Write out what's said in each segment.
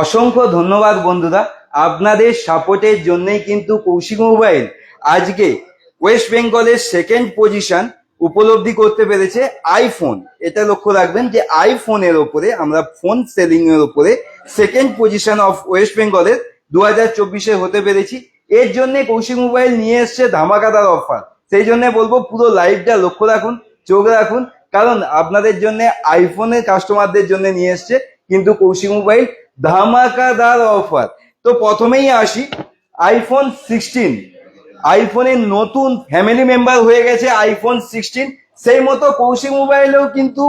অসংখ্য ধন্যবাদ বন্ধুরা। আপনাদের সাপোর্টের জন্যই কিন্তু কৌশিক মোবাইল আজকে ওয়েস্ট বেঙ্গলের সেকেন্ড পজিশন উপলব্ধি করতে পেরেছে আইফোন। এটা লক্ষ্য রাখবেন যে আইফোনের ওপরে, আমরা ফোন সেলিং এর ওপরে সেকেন্ড পজিশন অফ ওয়েস্ট বেঙ্গলের দু হাজার চব্বিশে হতে পেরেছি। এর জন্য কৌশিক মোবাইল নিয়ে এসছে ধামাকাদার অফার। সেই জন্য বলব পুরো লাইভটা লক্ষ্য রাখুন, চোখ রাখুন। কারণ আপনাদের জন্য আইফোনের কাস্টমারদের জন্য নিয়ে এসছে কিন্তু কৌশিক মোবাইল ধামাকাদার অফার। তো প্রথমেই আসি আইফোন সিক্সটিন আইফোনের নতুন ফ্যামিলি মেম্বার হয়ে গেছে আইফোন সিক্সটিন সেই মতো কৌশিক মোবাইলেও কিন্তু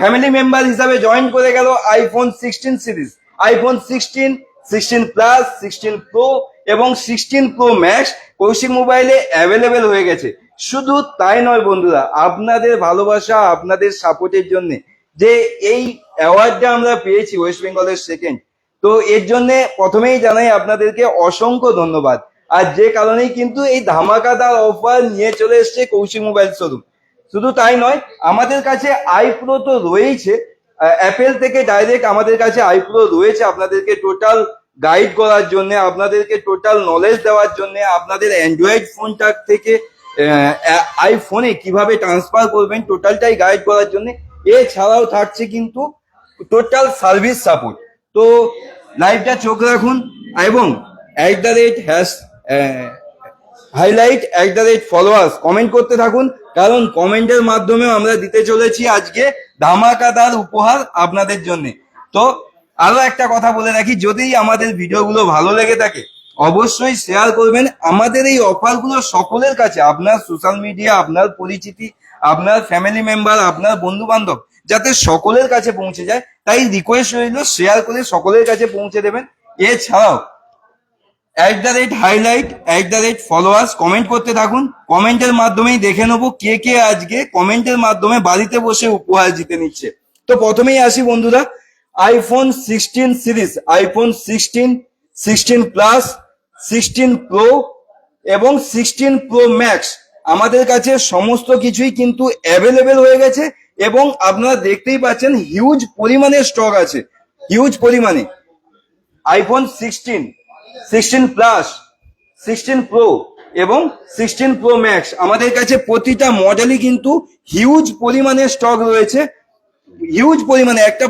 ফ্যামিলি মেম্বার হিসাবে জয়েন করে গেল iPhone sixteen series iPhone sixteen sixteen plus sixteen pro এবং সিক্সটিন প্রো ম্যাক্স কৌশিক মোবাইলে অ্যাভেলেবেল হয়ে গেছে। শুধু তাই নয় বন্ধুরা, আপনাদের ভালোবাসা, আপনাদের সাপোর্টের জন্য যে এই অ্যাওয়ার্ডটা আমরা পেয়েছি ওয়েস্ট বেঙ্গলের সেকেন্ড তো এর জন্য প্রথমেই জানাই আপনাদেরকে অসংখ্য ধন্যবাদ। আর যে কারণেই কিন্তু এই ধামাকাদার অফার নিয়ে চলে এসছে কৌশিক মোবাইল শোরুম শুধু তাই নয়, আমাদের কাছে আইপ্রো তো রয়েছে অ্যাপেল থেকে ডাইরেক্ট আমাদের কাছে আইপ্রো রয়েছে আপনাদেরকে টোটাল গাইড করার জন্য, আপনাদেরকে টোটাল নলেজ দেওয়ার জন্য, আপনাদের অ্যান্ড্রয়েড ফোনটা থেকে আইফোনে কীভাবে ট্রান্সফার করবেন টোটালটাই গাইড করার জন্য। এছাড়াও থাকছে কিন্তু টোটাল সার্ভিস সাপোর্ট তো লাইভটা চোখ রাখুন এবং at the rate hash highlight at the rate followers comment করতে থাকুন, কারণ কমেন্টের মাধ্যমেও আমরা দিতে চলেছি আজকে ধামাকাদার উপহার আপনাদের জন্য। তো আরও একটা কথা বলে রাখি, যদি আমাদের ভিডিওগুলো ভালো লেগে থাকে, অবশ্যই শেয়ার করবেন। আমাদের এই অফারগুলো সকলের কাছে, আপনার সোশ্যাল মিডিয়া আপনার পরিচিতি আপনার ফ্যামিলি মেম্বার আপনার বন্ধু বান্ধব যাতে সকলের কাছে পৌঁছে যায়, তাই রিকোয়েস্ট রইল শেয়ার করে সকলের কাছে পৌঁছে দেবেন। এছাড়াও at the rate highlight at the rate followers comment করতে থাকুন। কমেন্টের মাধ্যমেই দেখে নেব কে কে আজকে কমেন্টের মাধ্যমে বাড়িতে বসে উপহার জিতে নিচ্ছে। তো প্রথমেই আসি বন্ধুরা iPhone sixteen series iPhone sixteen sixteen plus sixteen pro এবং সিক্সটিন প্রো ম্যাক্স আমাদের কাছে সমস্ত কিছুই কিন্তু অ্যাভেলেবেল হয়ে গেছে এবং আপনারা দেখতেই পাচ্ছেন হিউজ পরিমাণে স্টক আছে। হিউজ পরিমাণে। IPhone sixteen sixteen plus sixteen pro এবং সিক্সটিন প্রো ম্যাক্স আমাদের কাছে প্রতিটা মডেলই কিন্তু হিউজ পরিমাণে স্টক রয়েছে। হিউজ পরিমাণে। একটা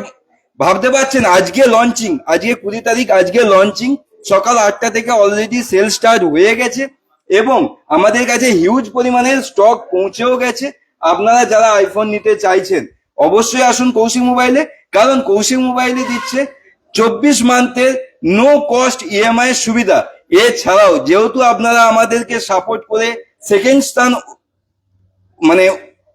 ভাবতে পারছেন, আজকে লঞ্চিং আজকে কুড়ি তারিখ, আজকে লঞ্চিং সকাল আটটা থেকে অলরেডি সেল স্টার্ট হয়ে গেছে। এবং আমাদের কাছে হিউজ পরিমাণের স্টক পৌঁছেও গেছে। আপনারা যারা আইফোন নিতে চাইছেন, অবশ্যই আসুন কৌশিক মোবাইলে কারণ কৌশিক মোবাইলে দিচ্ছে চব্বিশ মান্থের নো কস্ট ইএমআই সুবিধা। এছাড়াও যেহেতু আপনারা আমাদেরকে সাপোর্ট করে সেকেন্ড স্থান মানে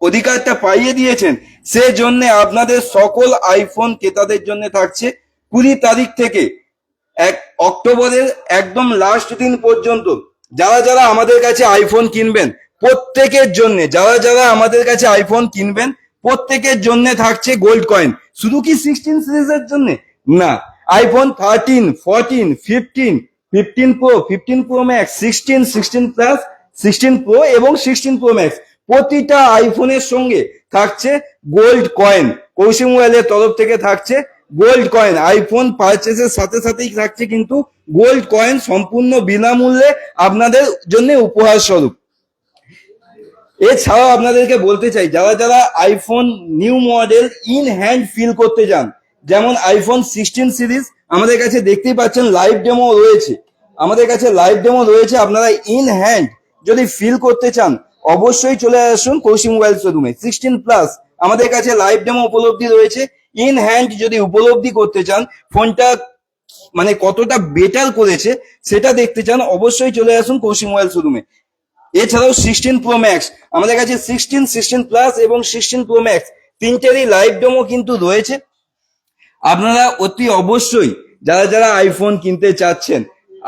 অধিকারটা পাইয়ে দিয়েছেন, সেজন্য আপনাদের সকল আইফোন ক্রেতাদের জন্য থাকছে কুড়ি তারিখ থেকে এক অক্টোবরের একদম লাস্ট দিন পর্যন্ত। যারা যারা আমাদের কাছে আইফোন কিনবেন, প্রত্যেকের জন্য, যারা যারা আমাদের কাছে আইফোন কিনবেন, প্রত্যেকের জন্য থাকছে গোল্ড কয়েন শুধু কি সিক্সটিন সিরিজের জন্য? না। IPhone thirteen fourteen fifteen fifteen pro fifteen pro max sixteen sixteen plus sixteen pro এবং সিক্সটিন প্রো ম্যাক্স প্রতিটা আইফোনের সঙ্গে থাকছে গোল্ড কয়েন কৌশিক মোবাইলের তরফ থেকে থাকছে গোল্ড কয়েন আইফোন পারচেসের সাথে সাথেই থাকছে কিন্তু গোল্ড কয়েন সম্পূর্ণ বিনামূল্যে আপনাদের জন্য উপহার স্বরূপ। এছাড়াও আপনাদেরকে বলতে চাই, যারা যারা iPhone new model in hand feel করতে যান যেমন আইফোন সিক্সটিন সিরিজ আমাদের কাছে দেখতেই পাচ্ছেন লাইভ ডেমো রয়েছে। আমাদের কাছে লাইভ ডেমো রয়েছে, আপনারা ইন হ্যান্ড যদি ফিল করতে চান, অবশ্যই চলে আসুন কৌশিক মোবাইল শোরুমে সিক্সটিন প্লাস আমাদের কাছে লাইভ ডেমো উপলব্ধি রয়েছে। ইন হ্যান্ড যদি উপলব্ধি করতে চান, ফোনটা মানে কতটা বেটার করেছে, সেটা দেখতে চান, অবশ্যই চলে আসুন কৌশিক মোবাইল শোরুমে। এছাড়াও সিক্সটিন প্রো ম্যাক্স আমাদের কাছে সিক্সটিন সিক্সটিন প্লাস এবং সিক্সটিন প্রো ম্যাক্স তিনটেরই লাইভ ডেমো কিন্তু রয়েছে। আপনারা অতি অবশ্যই যারা যারা আইফোন কিনতে চাচ্ছেন,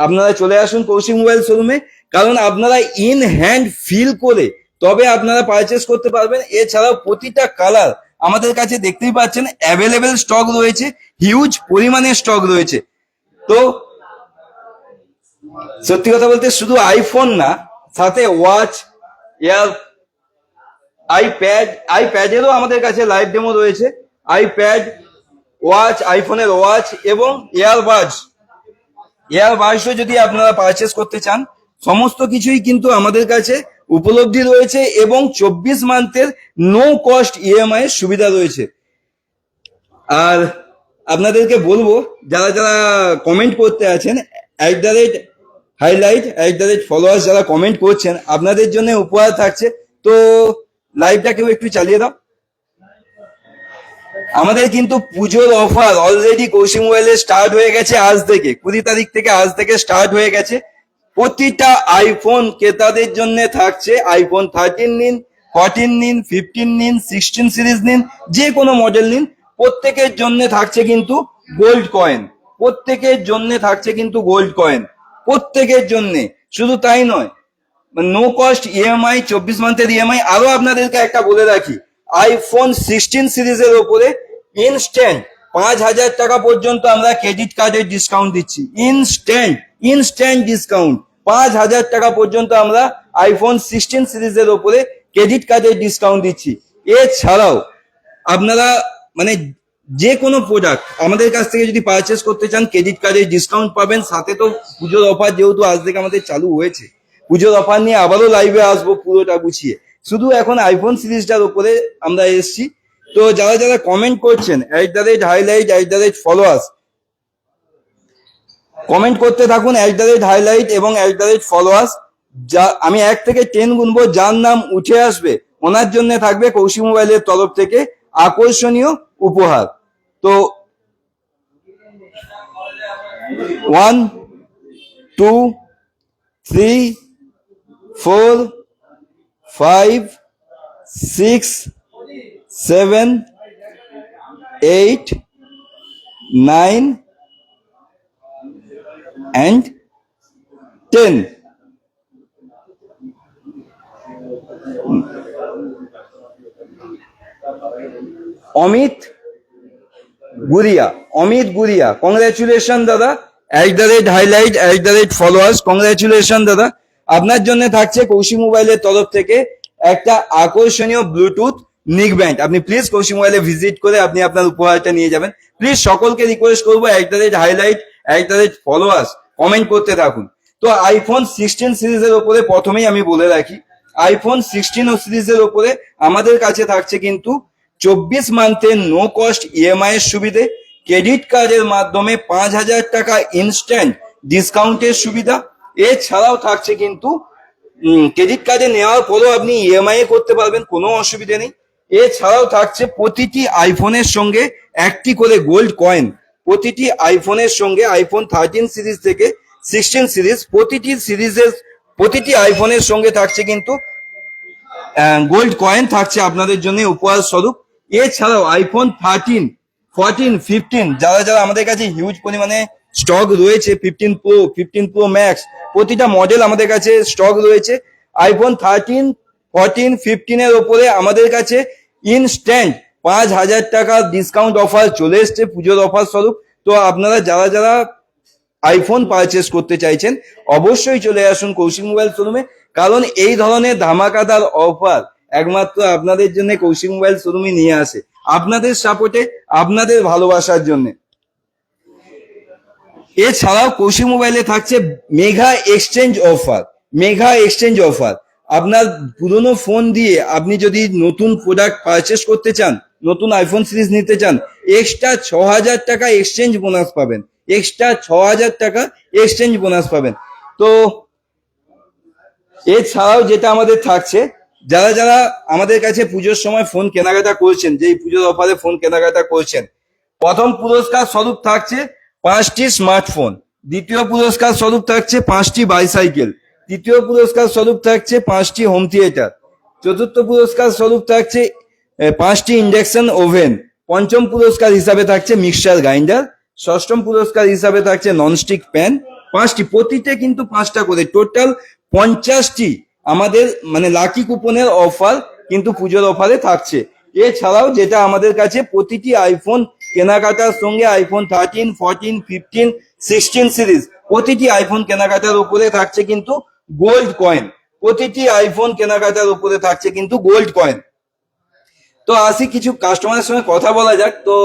আপনারা চলে আসুন কৌশিক মোবাইল শোরুমে, কারণ আপনারা ইন হ্যান্ড ফিল করে তবে আপনারা পারচেস করতে পারবেন। এছাড়াও প্রতিটা কালার আমাদের কাছে দেখতেই পাচ্ছেন অ্যাভেলেবেল স্টক রয়েছে হিউজ পরিমাণে স্টক রয়েছে। তো সত্যি কথা বলতে শুধু আইফোন না, সাথে ওয়াচ এয়ার আইপ্যাড আইপ্যাডেরও আমাদের কাছে লাইভ ডেমো রয়েছে। আইপ্যাড ওয়াচ আইফোনের ওয়াচ এবং এয়ারবাডস এয়ারবাডসও যদি আপনারা পারচেস করতে চান, সমস্ত কিছুই কিন্তু আমাদের কাছে উপলব্ধি রয়েছে এবং চব্বিশ মান্থের নো কস্ট ইএমআই এর সুবিধা রয়েছে। আর আপনাদেরকে বলব, যারা যারা কমেন্ট করতে আছেন at the rate highlight at the rate followers যারা কমেন্ট করছেন, আপনাদের জন্য উপহার থাকছে। তো লাইভটা কেউ একটু চালিয়ে দাও। আমাদের কিন্তু পুজোর অফার অলরেডি কৌশিক মোবাইলে স্টার্ট হয়ে গেছে আজ থেকে, কুড়ি তারিখ থেকে আজ থেকে স্টার্ট হয়ে গেছে। প্রতিটা আইফোন ক্রেতাদের জন্য থাকছে আইফোন থার্টিন নিন ফর্টিন নিন ফিফটিন নিন সিক্সটিন সিরিজ নিন, যে কোনো মডেল নিন, প্রত্যেকের জন্য থাকছে কিন্তু গোল্ড কয়েন প্রত্যেকের জন্য থাকছে কিন্তু গোল্ড কয়েন প্রত্যেকের জন্য। শুধু তাই নয় নো কস্ট ইএমআই চব্বিশ মান্থের ইএমআই আরও আপনাদেরকে একটা বলে রাখি আইফোন সিক্সটিন সিরিজের ওপরে ইনস্ট্যান্ট পাঁচ হাজার টাকা পর্যন্ত আমরা ক্রেডিট কার্ডের ডিসকাউন্ট দিচ্ছি। ইনস্ট্যান্ট ইনস্ট্যান্ট ডিসকাউন্ট পাঁচ হাজার টাকা পর্যন্ত আমরা আইফোন সিক্সটিন সিরিজের ওপরে ক্রেডিট কার্ডের ডিসকাউন্ট দিচ্ছি। এছাড়াও আপনারা মানে যে কোনো প্রোডাক্ট আমাদের কাছ থেকে যদি পারচেস করতে চান ক্রেডিট কার্ডের ডিসকাউন্ট পাবেন। সাথে তো পুজোর অফার যেহেতু আজ থেকে আমাদের চালু হয়েছে। পুজোর অফার নিয়ে আবারও লাইভে আসব পুরোটা গুছিয়ে। শুধু এখন আইফোন সিরিজটার ওপরে আমরা এসছি। তো যারা যারা কমেন্ট করছেন at the rate highlight at the rate followers comment করতে থাকুন অ্যাট দ্য রেট হাইলাইট এবং অ্যাট দ্য রেট ফলোয়ার্স যা, আমি এক থেকে টেন গুনবো, যার নাম উঠে আসবে। ওনার জন্য থাকবে কৌশিক মোবাইলের তরফ থেকে আকর্ষণীয় উপহার। তো one two three four five six seven eight nine and 10. Amit Guria Amit Guria congratulation দাদা at the rate highlight at the rate followers congratulation দাদা। আপনার জন্য থাকছে কৌশিক মোবাইলের তরফ থেকে একটা আকর্ষণীয় ব্লুটুথ নিক ব্যান্ড। আপনি প্লিজ কৌশিক মোবাইলে ভিজিট করে আপনি আপনার উপহারটা নিয়ে যাবেন। প্লিজ সকলকে রিকোয়েস্ট করব at the rate highlight at the rate followers comment করতে থাকুন। তো আইফোন সিক্সটিন সিরিজের ওপরে প্রথমেই আমি বলে রাখি আইফোন সিক্সটিন সিরিজের ওপরে আমাদের কাছে থাকছে কিন্তু চব্বিশ মান্থের নো কস্ট ইএমআই এর সুবিধে ক্রেডিট কার্ডের মাধ্যমে পাঁচ হাজার টাকা ইনস্ট্যান্ট ডিসকাউন্টের সুবিধা। এছাড়াও থাকছে কিন্তু ক্রেডিট কার্ডে নেওয়ার পরেও আপনি ইএমআই এ করতে পারবেন, কোনো অসুবিধে নেই। এছাড়াও থাকছে প্রতিটি আইফোনের সঙ্গে একটি করে গোল্ড কয়েন প্রতিটি আইফোনের সঙ্গে আইফোন থার্টিন সিরিজ থেকে সিক্সটিন সিরিজ প্রতিটি সিরিজের প্রতিটি আইফোনের সঙ্গে থাকছে কিন্তু গোল্ড কয়েন থাকছে আপনাদের জন্য উপহার স্বরূপ। এছাড়াও আইফোন থার্টিন ফোরটিন ফিফটিন যারা যারা আমাদের কাছে হিউজ পরিমাণে স্টক রয়েছে fifteen pro fifteen pro max প্রতিটা মডেল আমাদের কাছে স্টক রয়েছে। আইফোন থার্টিন ফোরটিন ফিফটিনের ওপরে আমাদের কাছে ইনস্ট্যান্ট পাঁচ হাজার টাকা ডিসকাউন্ট অফার চলে এসছে, পুজোর অফার স্বরূপ। তো আপনারা যারা যারা আইফোন পারচেস করতে চাইছেন, অবশ্যই চলে আসুন কৌশিক মোবাইল শোরুমে কারণ এই ধরনের ধামাকাদার অফার একমাত্র আপনাদের জন্য কৌশিক মোবাইল শোরুমই নিয়ে আসে। আপনাদের সাপোর্টে আপনাদের ভালোবাসার জন্য। এছাড়াও কৌশিক মোবাইলে থাকছে mega exchange offer mega exchange offer আপনার পুরনো ফোন দিয়ে আপনি যদি নতুন প্রোডাক্ট পারচেস করতে চান নতুন আইফোন সিরিজ নিতে চান এক্সট্রা ছ হাজার টাকা এক্সচেঞ্জ বোনাস পাবেন। এক্সট্রা ছ হাজার টাকা এক্সচেঞ্জ বোনাস পাবেন। তো, এছাড়াও যেটা আমাদের থাকছে, যারা যারা আমাদের কাছে পুজোর সময় ফোন কেনাকাটা করছেন যে পুজোর অফারে ফোন কেনাকাটা করছেন, প্রথম পুরস্কার স্বরূপ থাকছে পাঁচটি স্মার্টফোন দ্বিতীয় পুরস্কার স্বরূপ থাকছে পাঁচটি বাইসাইকেল তৃতীয় পুরস্কার স্বরূপ থাকছে পাঁচটি হোম থিয়েটার চতুর্থ পুরস্কার স্বরূপ থাকছে পাঁচটি ইন্ডাকশন ওভেন। পঞ্চম পুরস্কার হিসাবে থাকছে মিক্সচার গ্রাইন্ডার। ষষ্ঠম পুরস্কার হিসাবে থাকছে ননস্টিক প্যান। পাঁচটি, প্রতিটা কিন্তু পাঁচটা করে। টোটাল পঞ্চাশটি আমাদের মানে লাকি কুপনের অফার কিন্তু পুজোর অফারে থাকছে। এছাড়াও যেটা আমাদের কাছে প্রতিটি আইফোন কেনাকাটার সঙ্গে iPhone thirteen fourteen fifteen sixteen series প্রতিটি আইফোন কেনাকাটার উপরে থাকছে কিন্তু গোল্ড কয়েন প্রতিটি আইফোন কেনাকাটার উপরে থাকছে কিন্তু গোল্ড কয়েন তো আসি কিছু কাস্টমারের সঙ্গে কথা বলা যাক। তো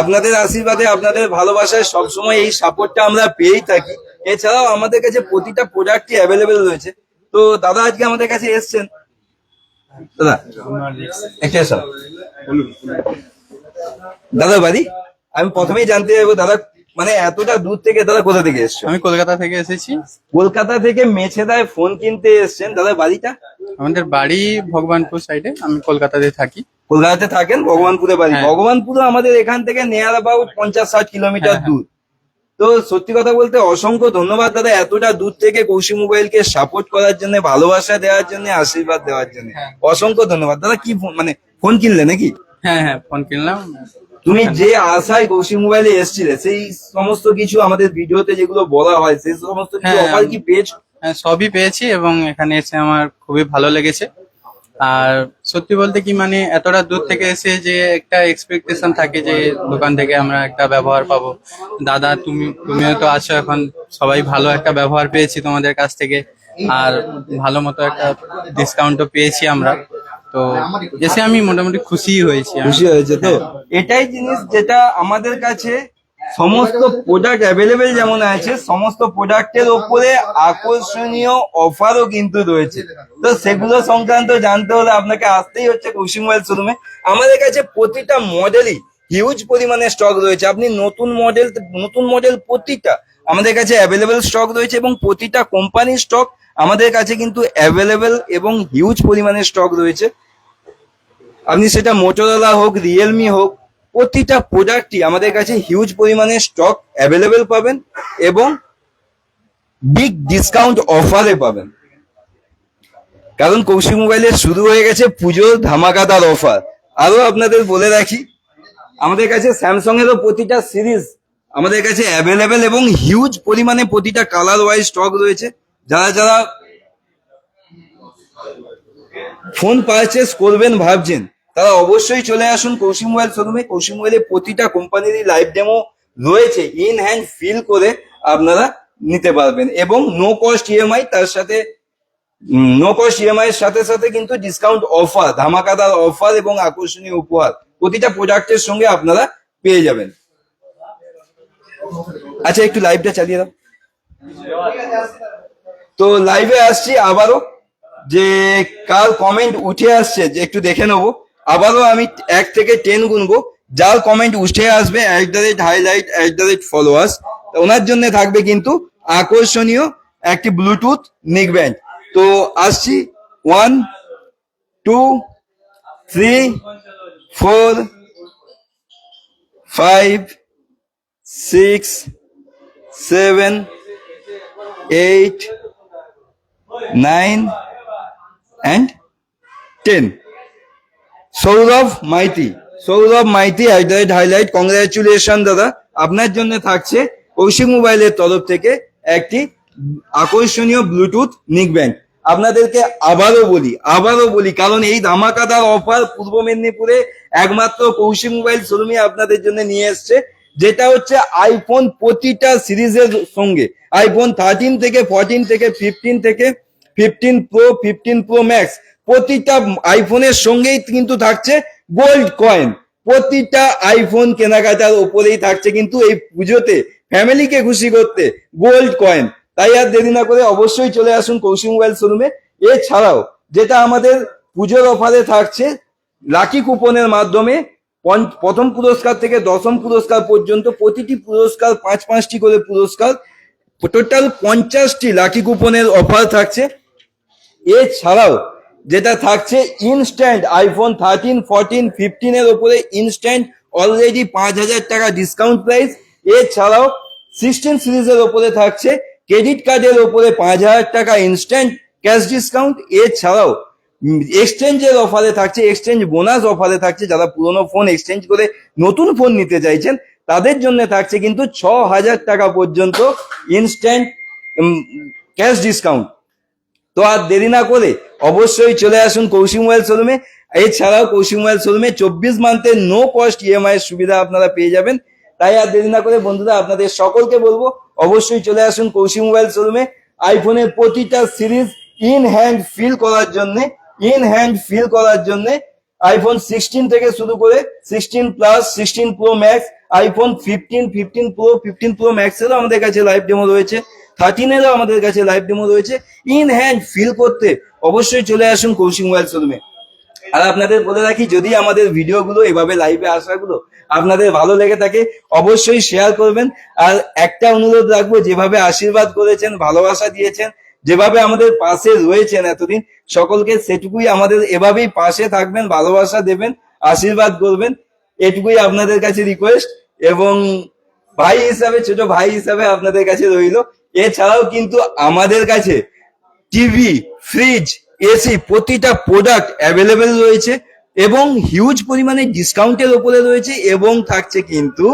আপনাদের আশীর্বাদে, আপনাদের ভালোবাসায় সবসময় এই সাপোর্টটা আমরা পেয়েই থাকি। এছাড়াও আমাদের কাছে প্রতিটা প্রোডাক্টই অ্যাভেলেবেল রয়েছে। তো দাদা আজকে আমাদের কাছে এসছেন। দাদা দাদা বাড়ি? আমি প্রথমেই জানতে চাইব, দাদা মানে এতটা দূর থেকে দাদা কোথা থেকে এসছো? আমি কলকাতা থেকে এসেছি। কলকাতা থেকে মেছেদায় ফোন কিনতে এসছেন দাদা বাড়িটা? আমাদের বাড়ি ভগবানপুর সাইডে আমি কলকাতাতে থাকি। কলকাতাতে থাকেন? ভগবানপুরে বাড়ি। হ্যাঁ। ভগবানপুর আমাদের এখান থেকে নেয়ার অ্যাবাউট পঞ্চাশ ষাট কিলোমিটার হ্যাঁ, দূর। তো সত্যি কথা বলতে অসংখ্য ধন্যবাদ দাদা এতটা দূর থেকে কৌশি মোবাইলকে সাপোর্ট করার জন্য ভালোবাসা দেওয়ার জন্য আশীর্বাদ দেওয়ার জন্য। হ্যাঁ। অসংখ্য ধন্যবাদ। দাদা কি মানে ফোন কিনলে নাকি? হ্যাঁ হ্যাঁ ফোন কিনলাম। তুমি যে আশায় কৌশি মোবাইলে এসেছিলে সেই সমস্ত কিছু আমাদের ভিডিওতে যেগুলো বলা হয় সেই সমস্ত কিছু হ্যাঁ, অফার কি পেয়েছ? হ্যাঁ, সবই পেয়েছি এবং এখানে এসে আমার খুবই ভালো লেগেছে। আর সত্যি বলতে কি মানে এতটা দূর থেকে এসে যে একটা এক্সপেকটেশন থাকে যে দোকান থেকে আমরা একটা ব্যবহার পাবো। দাদা তুমি তুমিও তো আছো এখন সবাই ভালো একটা ব্যবহার পেয়েছি তোমাদের কাছ থেকে। আর ভালো মতো একটা ডিসকাউন্টও পেয়েছি আমরা। তো এসে আমি মোটামুটি খুশি হয়েছি। খুশি হয়েছে তো? এটাই জিনিস যেটা আমাদের কাছে সমস্ত প্রোডাক্ট অ্যাভেলেবেল যেমন আছে সমস্ত প্রোডাক্টের ওপরে আকর্ষণীয় অফারও কিন্তু রয়েছে। তো সেগুলো সংক্রান্ত জানতে হলে আপনাকে আসতেই হচ্ছে কৌশিক মোবাইল শোরুমে আমাদের কাছে প্রতিটা মডেলই হিউজ পরিমাণে স্টক রয়েছে। আপনি নতুন মডেল নতুন মডেল প্রতিটা আমাদের কাছে অ্যাভেলেবেল স্টক রয়েছে এবং প্রতিটা কোম্পানির স্টক আমাদের কাছে কিন্তু অ্যাভেলেবেল এবং হিউজ পরিমাণে স্টক রয়েছে। আপনি সেটা মোটোরোলা হোক রিয়েলমি হোক, প্রতিটা প্রোডাক্টই আমাদের কাছে হিউজ পরিমাণে স্টক অ্যাভেলেবেল পাবেন এবং বিগ ডিসকাউন্ট অফারে পাবেন। কারণ কৌশিক মোবাইলের শুরু হয়ে গেছে পুজোর ধামাকাদার অফার আরও আপনাদের বলে রাখি, আমাদের কাছে স্যামসং এরও প্রতিটা সিরিজ আমাদের কাছে অ্যাভেলেবেল এবং হিউজ পরিমাণে প্রতিটা কালার ওয়াইজ স্টক রয়েছে। যারা যারা ফোন পারচেস করবেন ভাবছেন, তারা অবশ্যই চলে আসুন কৌশিক মোবাইল শোরুমে কৌশিক মোবাইলে প্রতিটা কোম্পানিরই লাইভ ডেমো রয়েছে ইন হ্যান্ড ফিল করে আপনারা নিতে পারবেন। এবং নো কস্ট ইএমআই তার সাথে নো কস্ট ইএমআই এর সাথে সাথে কিন্তু ডিসকাউন্ট অফার ধামাকাদার অফার এবং আকর্ষণীয় উপহার, প্রতিটা প্রোডাক্টের সঙ্গে আপনারা পেয়ে যাবেন। আচ্ছা একটু লাইভটা চালিয়ে দাও। তো লাইভে আসছি আবারও, যে কার কমেন্ট উঠে আসছে, যে একটু দেখে নেব। আবারও আমি এক থেকে টেন গুনবো। যার কমেন্ট উঠে আসবে at the rate highlight at the rate followers ওনার জন্য থাকবে কিন্তু আকর্ষণীয় একটি ব্লুটুথ নিক ব্যান্ড তো আসছি one two three four five six seven eight nine and ten Sourav Maity Sourav Maity at the rate highlight congratulation দাদা। আপনার জন্য থাকছে কৌশিক মোবাইলের তরফ থেকে একটি আকর্ষণীয় ব্লুটুথ নিক ব্যান্ড আপনাদেরকে আবারও বলি আবারও বলি, কারণ এই ধামাকাদার অফার পূর্ব মেদিনীপুরে একমাত্র কৌশিক মোবাইল শোরুমে আপনাদের জন্য নিয়ে এসছে, যেটা হচ্ছে আইফোন প্রতিটা সিরিজের সঙ্গে। আইফোন থার্টিন থেকে ফোরটিন থেকে ফিফটিন থেকে fifteen pro fifteen pro max প্রতিটা আইফোনের সঙ্গেই কিন্তু থাকছে গোল্ড কয়েন প্রতিটা আইফোন কেনাকাটার ওপরেই থাকছে কিন্তু এই পুজোতে ফ্যামিলিকে খুশি করতে গোল্ড কয়েন তাই আর দেরি না করে অবশ্যই চলে আসুন কৌশিক মোবাইল শোরুমে এছাড়াও যেটা আমাদের পুজোর অফারে থাকছে লাকি কুপনের মাধ্যমে প্রথম পুরস্কার থেকে দশম পুরস্কার পর্যন্ত প্রতিটি পুরস্কার পাঁচ পাঁচটি করে পুরস্কার। টোটাল পঞ্চাশটি লাকি কুপনের অফার থাকছে। এছাড়াও যেটা থাকছে instant iPhone thirteen fourteen fifteen এর উপরে ইনস্ট্যান্ট অলরেডি পাঁচ হাজার টাকা ডিসকাউন্ট প্রাইস এছাড়াও সিক্সটিন সিরিজের উপরে থাকছে ক্রেডিট কার্ডের উপরে পাঁচ হাজার টাকা ইনস্ট্যান্ট ক্যাশ ডিসকাউন্ট এছাড়াও এক্সচেঞ্জের অফারে থাকছে এক্সচেঞ্জ বোনাস অফারে থাকছে। যারা পুরোনো ফোন এক্সচেঞ্জ করে নতুন ফোন নিতে চাইছেন, তাদের জন্য থাকছে কিন্তু ছ হাজার টাকা পর্যন্ত ইনস্ট্যান্ট ক্যাশ ডিসকাউন্ট তো আর দেরি না করে অবশ্যই চলে আসুন কৌশিক মোবাইল শোরুমে। এছাড়াও কৌশিক মোবাইল শোরুমে চব্বিশ মান্থের নো কস্ট ইএমআই সুবিধা আপনারা পেয়ে যাবেন। তাই আর দেরি না করে বন্ধুরা আপনাদের সকলকে বলব, অবশ্যই চলে আসুন কৌশিক মোবাইল শোরুমে। আইফোনের প্রতিটা সিরিজ ইন হ্যান্ড ফিল করার জন্য ইন হ্যান্ড ফিল করার জন্য আইফোন সিক্সটিন থেকে শুরু করে sixteen plus sixteen pro max iPhone fifteen fifteen pro fifteen pro ম্যাক্সেরও আমাদের কাছে লাইভ ডেমো রয়েছে। থার্টিনেরও আমাদের কাছে লাইভ ডেমো রয়েছে। ইন হ্যান্ড ফিল করতে অবশ্যই চলে আসুন কৌশিক মোবাইল শোরুমে আর আপনাদের বলে রাখি, যদি আমাদের ভিডিওগুলো এভাবে লাইভে আসাগুলো আপনাদের ভালো লেগে থাকে, অবশ্যই শেয়ার করবেন। আর একটা অনুরোধ রাখব, যেভাবে আশীর্বাদ করেছেন, ভালোবাসা দিয়েছেন, যেভাবে আমাদের পাশে রয়েছেন এতদিন, সকলকে সেটুকুই আমাদের এভাবেই পাশে থাকবেন, ভালোবাসা দেবেন, আশীর্বাদ করবেন। এটুকুই আপনাদের কাছে রিকোয়েস্ট এবং ভাই হিসাবে, ছোট ভাই হিসাবে আপনাদের কাছে রইল। এছাড়াও কিন্তু আমাদের কাছে টিভি ফ্রিজ এসি প্রতিটা প্রোডাক্ট অ্যাভেলেবেল রয়েছে এবং হিউজ পরিমাণে ডিসকাউন্টের ওপরে রয়েছে এবং থাকছে কিন্তু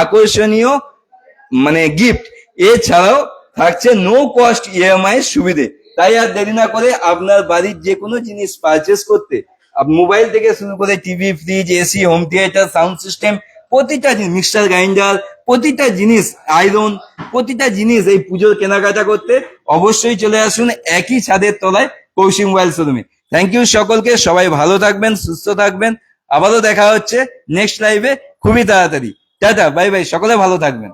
আকর্ষণীয় মানে গিফট এছাড়াও থাকছে নো কস্ট ইএমআই সুবিধে। তাই আর দেরি না করে আপনার বাড়ির যে কোনো জিনিস পারচেস করতে মোবাইল থেকে শুরু করে TV fridge AC home theatre sound system প্রতিটা জিনিস মিক্সার গ্রাইন্ডার প্রতিটা জিনিস আয়রন, প্রতিটা জিনিস এই পুজোর কেনাকাটা করতে অবশ্যই চলে আসুন একই ছাদের তলায় কৌশিক মোবাইল শোরুমে। থ্যাংক ইউ সকলকে, সবাই ভালো থাকবেন, সুস্থ থাকবেন। আবারও দেখা হচ্ছে নেক্সট লাইভে খুবই তাড়াতাড়ি। টাটা বাই বাই সকলে ভালো থাকবেন।